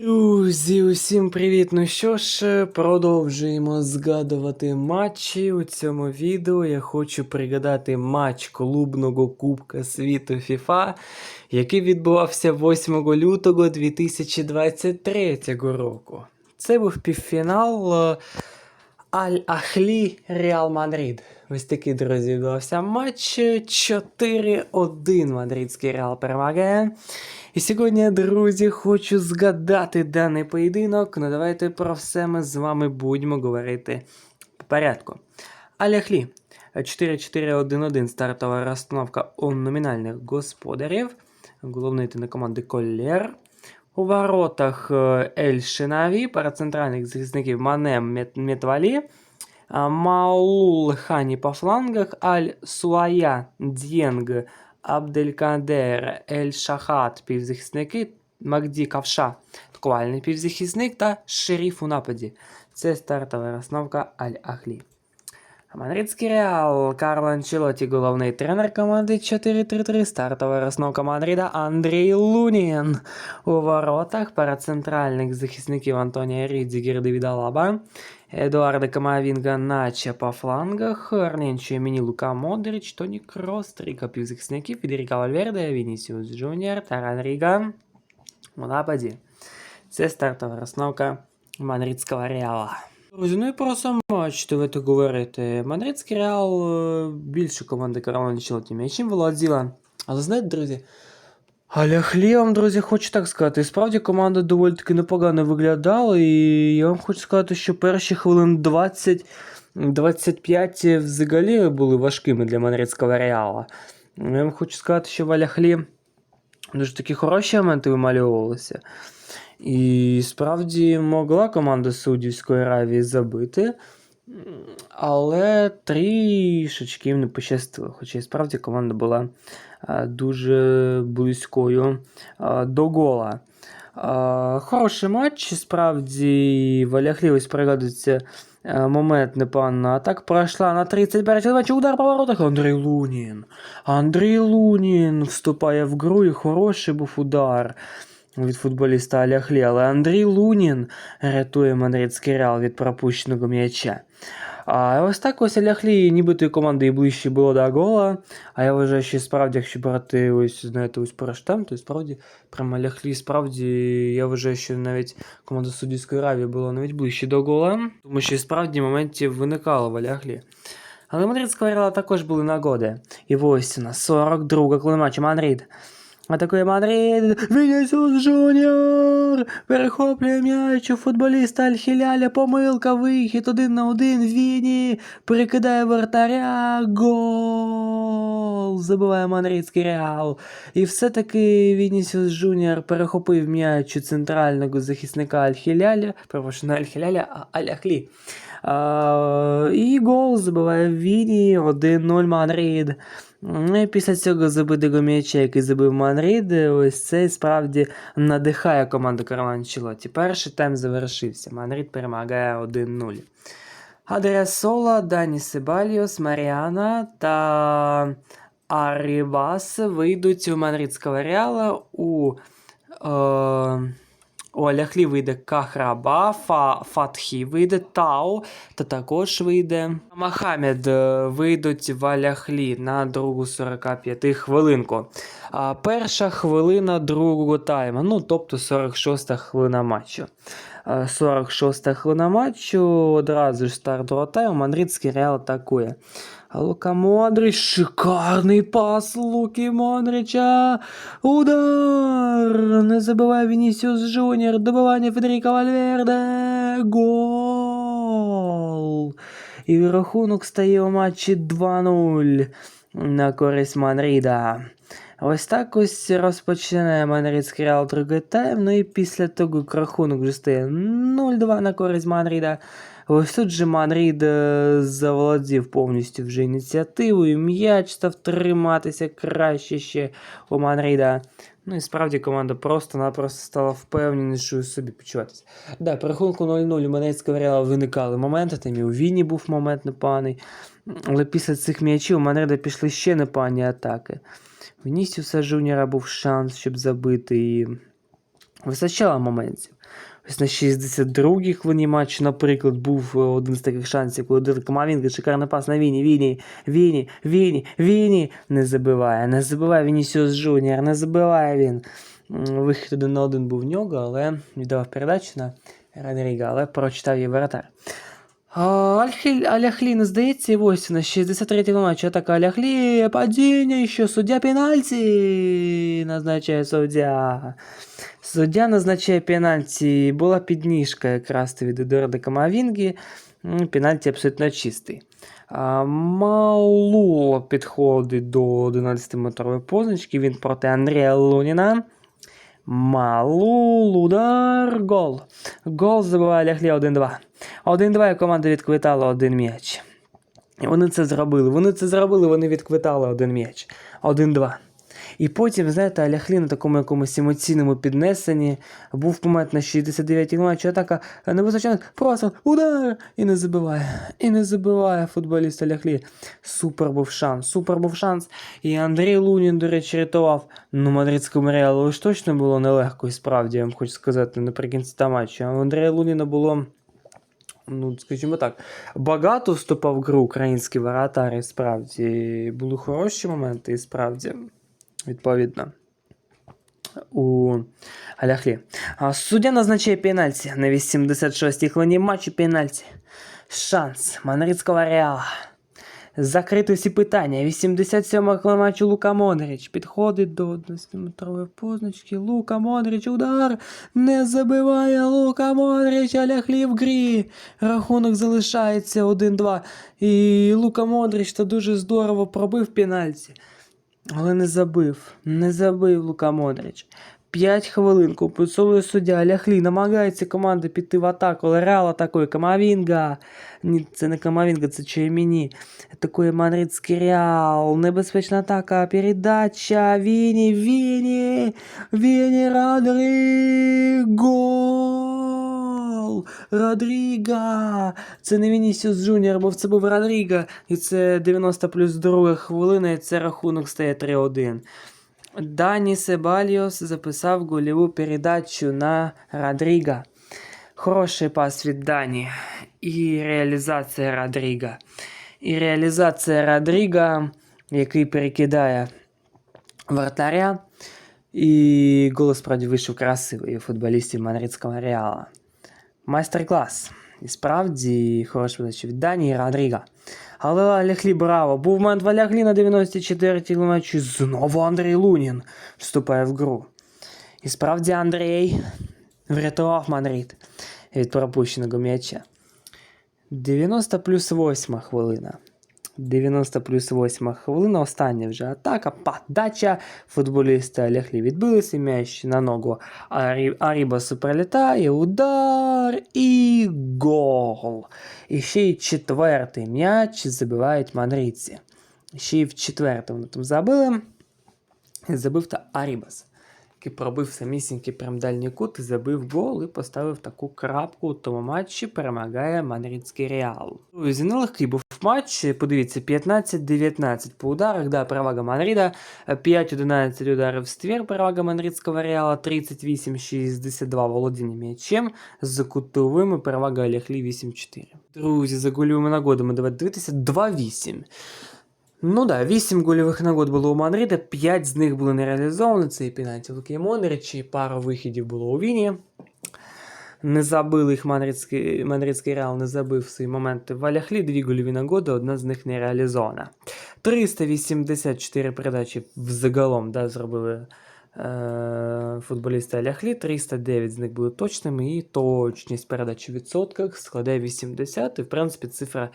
Друзі, усім привіт! Ну що ж, продовжуємо згадувати матчі. У цьому відео я хочу пригадати матч клубного Кубка світу FIFA, який відбувався 8 лютого 2023 року. Це був півфінал е, Аль-Ахлі Реал Мадрид. Ось такий, друзі, відбувався матч. 4-1 мадридський Реал перемагає. І сьогодні, друзі, хочу згадати даний поєдинок. Ну давайте про все ми з вами будемо говорити по порядку. Аляхлі 4-4-1-1 стартова розстановка у номінальних господарів. Головний тренер команди Коллер. У воротах е, Ель Шинаві, пара центральних захисників Мане Мет- Метвалі. А, Маул Хані по флангах, Аль Суая Д'єнг, Абделькадер, Ель Шахат півзахисники, Макді Кавша атакувальний півзахисник та Шеріф у нападі. Це стартова розстановка Аль Ахлі. Мадридський Реал, Карло Анчелоті, головний тренер команди 4-3-3, стартова розновка Мадрида Андрій Лунін. У воротах пара центральних захисників Антонія Рідзігер, Девіда Лаба, Едуарда Камавінга, Нача по флангах, Арненчо Еміні, Лука Модрич, Тоні Крос, трійка півзахисників, Федеріка Вальверде, Вінісіус Джуніор, Таран Ріга у нападі. Це стартова розновка Мадридського Реала. Друзі, ну і про сам матч давайте говорити. Мадридський Реал е, більше команди Карла Анчелоті м'ячем володіла. Але знаєте, друзі, але хлібом, друзі, хочу так сказати. І справді команда доволі таки непогано виглядала, і я вам хочу сказати, що перші хвилин 20 25 взагалі були важкими для мадридського Реала. Я вам хочу сказати, що в Аляхлі дуже такі хороші моменти вимальовувалися. І справді могла команда Саудівської Аравії забити, але трішечки їм не пощастило. Хоча і справді команда була дуже близькою до гола. Хороший матч, справді Валяхлі ось пригадується момент непевно. А так пройшла на 31 матчі удар по воротах. Андрій Лунін. Андрій Лунін вступає в гру і хороший був удар від футболіста Аляхлі, але Андрій Лунін рятує мадридський реал від пропущеного м'яча. А ось так ось Аляхлі нібито і команди і ближче було до гола. А я вважаю, що справді, якщо брати ось, знаєте, ось по то справді прямо Аляхлі, справді, я вважаю, що навіть команда Суддівської Аравії була навіть ближче до гола, тому що справді моментів виникало в Аляхлі. Але мадридського Реала також були нагоди. І ось у нас 42 коли матчу Мадрид. Атакує Мадрид. Вінісіус Жуніор. Перехоплює м'яч у футболіста Альхіляля. Помилка, вихід один на один. Віні. Перекидає вратаря. Гол. Забиває Мадридський Реал. І все-таки Вінісіус Жуніор перехопив м'яч у центрального захисника Альхіляля. Перепрошую, не Альхіляля, а Аляхлі. І гол забиває Віні 1-0 Мадрид. Ну і після цього забитого м'яча, який забив Мадрид, ось це справді надихає команду Карла Анчелоті. Перший тайм завершився. Мадрид перемагає 1-0. Адресола, Дані Себаліос, Маріана та Арібас вийдуть у мадридського Реала у. Е, у Аляхлі вийде Кахраба, Фа, Фатхі вийде Тау, та також вийде Мохамед. е, Вийдуть в Аляхлі на другу 45 хвилинку. А перша хвилина другого тайму, ну тобто 46 хвилина матчу. Е, 46 хвилина матчу, одразу ж старт другого тайму, Мадридський Реал атакує. Лука Модрич, шикарний пас Луки Модрича. Удар! Не забиває Вінісіус Жуніор. Добивання Федеріка Вальверде. Гол! І рахунок стає у матчі 2-0 на користь Мадрида. Ось так ось розпочинає Мадридський Реал другий тайм. Ну і після того як рахунок вже стає 0-2 на користь Мадрида. Ось тут же Мадрид е, заволодів повністю вже ініціативою. М'яч став триматися краще ще у Мадрида. Ну і справді команда просто-напросто стала впевненішою собі почуватися. Да, при рахунку 0-0 у Манецького Реала виникали моменти, там і у Віні був момент непоганий. Але після цих м'ячів у Мадрида пішли ще непогані атаки. В Жуніора був шанс, щоб забити. І вистачало моментів. Ось на 62-й хвилині матчу, наприклад, був е, один з таких шансів, коли Дир Камавінга, шикарний пас на Віні, Віні, Віні, Віні, Віні. Не забиває, не забиває Вінісіус Джуніор, не забиває він. Вихід один на один був в нього, але віддавав передачу на Родріга, але прочитав її воротар. А, Альхіль, Аляхлі не здається, і ось на 63-му матчі атака Аляхлі, падіння, що суддя пенальті назначає суддя. Суддя назначає пенальті, була підніжка якраз від Едуарда Камавінгі, М, пенальті абсолютно чистий. А, Маулу підходить до 11-метрової позначки, він проти Андрія Луніна. Малул, удар, гол. Гол забиває Ляхлі 1-2. 1-2 і команда відквитала один м'яч. Вони це зробили. Вони це зробили, вони відквитали один м'яч. 1-2. І потім, знаєте, Аляхлі на такому якомусь емоційному піднесенні був момент на 69-й матчі, атака не визначає, просто удар! І не забиває. І не забиває футболіст Аляхлі. Супер був шанс, супер був шанс. І Андрій Лунін, до речі, рятував. Ну, мадридському реалу ж точно було нелегко, і справді, я вам хочу сказати, наприкінці та матчу. А Андрія Луніна було. Ну, скажімо так, багато вступав в гру українські воротарі, справді були хороші моменти, і справді, відповідно, у Аляхлі. Суддя назначає пенальті на 86-й хвилині матчу пенальті. Шанс Мадридського Реала. Закрити всі питання. 87 хвилина матчу Лука Модрич. Підходить до 11-метрової позначки. Лука Модрич. Удар. Не забиває Лука Модрич. Аляхлі в грі. Рахунок залишається 1-2. І Лука Модрич то дуже здорово пробив пенальті. Але не забив. Не забив Лука Модрич. 5 хвилин компенсує суддя. Ляхлі намагається команда піти в атаку, але Реал атакує Камавінга. Ні, це не Камавінга, це Чейміні. Атакує Мадридський Реал. Небезпечна атака. Передача. Віні, Віні. Віні Родрі. Родріга. Це не Вінісіус Джуніор, бо це був Родріга. І це 90 плюс 2 хвилина, і це рахунок стає 3-1. Дані Себальйос записав гольову передачу на Родріга. Хороший пас від Дані. І реалізація Родріга. І реалізація Родріга, який перекидає вратаря. І гол справді вийшов красивий у футболістів Мадридського Реала. Майстер-клас. І справді передача від Дані і Родріга. Але Аляхлі браво. Був момент в на 94-й матчі. Знову Андрій Лунін вступає в гру. І справді Андрій врятував Манрід від пропущеного м'яча. 90 плюс 8 хвилина. 90 плюс 8 хвилина. Остання вже атака. Подача. Футболісти Аляхлі відбилися м'яч на ногу. Арі... Арібасу прилітає. Удар і гол. І ще й четвертий м'яч забивають мадридці. Ще й в четвертому там забили. Забив та Арібас, який пробив самісінький прям дальній кут забив гол і поставив таку крапку у тому матчі. Перемагає мадридський Реал. Друзі, нелегкий був матч. Подивіться, 15-19 по ударах. Да, перевага Мадрида. 5-11 ударів в ствір. Перевага мадридського Реала. 38-62 володіння м'ячем. З кутовими перевага Аляхлі 8-4. Друзі, за гольовими нагодами давайте дивитися 2-8. Ну да, 8 гольових нагод було у Мадрида, 5 з них були не реалізовані. Це і пенальті Луки Модрич, і пара вихідів було у Віні. Не забили їх Мадридський, Мадридський Реал, не забив свої моменти в Аляхлі, дві гольові нагоди, одна з них не реалізована. 384 передачі взагалом да, зробили е, футболісти Аляхлі, 309 з них були точними, і точність передач у відсотках складає 80, і в принципі цифра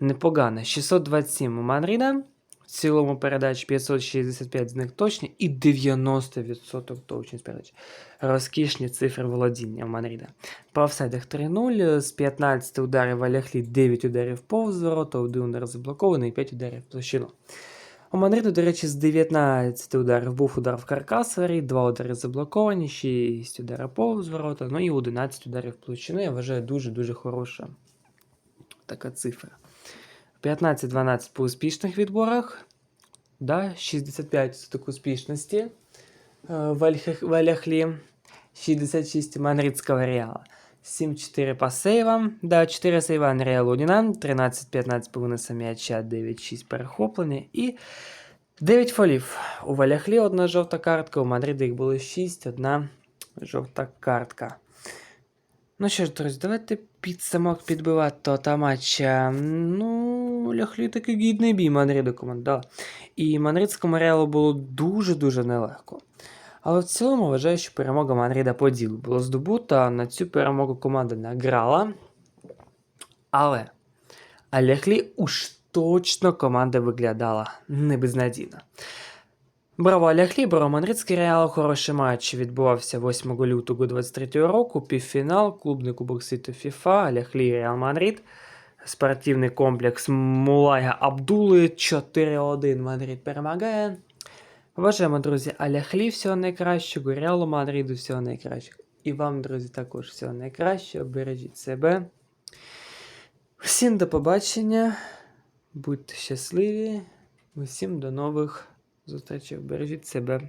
непогана. 627 у Мадрида, в цілому передач 565 з них точні і 90% точність передач. Розкішні цифри володіння у Мадрида. По офсайдах 3-0, з 15 ударів Аляхлі 9 ударів повз ворота, 1 удар заблокований, 5 ударів в площину. У Мадриду, до речі, з 19 ударів був удар в каркасері, 2 удари заблоковані, 6 ударів повз ворота, ну і 11 ударів в площину. Я вважаю дуже-дуже хороша така цифра. 15-12 по успішних відборах. Да, 65% успішності е, в Аляхлі. 66 мадридского Реала. 7-4 по сейвам. Да, 4 сейва Андрія Луніна, 13-15 по виносам м'яча, 9-6 перехоплення і 9 фолів. У Валяхлі одна жовта картка, у Мадриді їх було 6, одна жовта картка. Ну що ж, друзі, давайте підсумок підбивати того та матча. Ну, ляхлі такий гідний бій Мадриду команда. І мадридському реалу було дуже-дуже нелегко. Але в цілому вважаю, що перемога Мадрида по ділу була здобута. На цю перемогу команда награла. Але Аляхлі уж точно команда виглядала не безнадійно. Браво Аляхлі, браво Мадридський Реал. Хороший матч відбувався 8 лютого 23 року. Півфінал, клубний кубок світу ФІФА, Аляхлі Реал Мадрид. Спортивний комплекс Мулая Абдули 4-1 Мадрид перемагає. Вважаємо, друзі, Аляхлі всього найкращого, Реалу Мадриду всього найкращого. І вам, друзі, також всього найкращого. Бережіть себе. Всім до побачення. Будьте щасливі. Усім до нових зустрічей. Бережіть себе.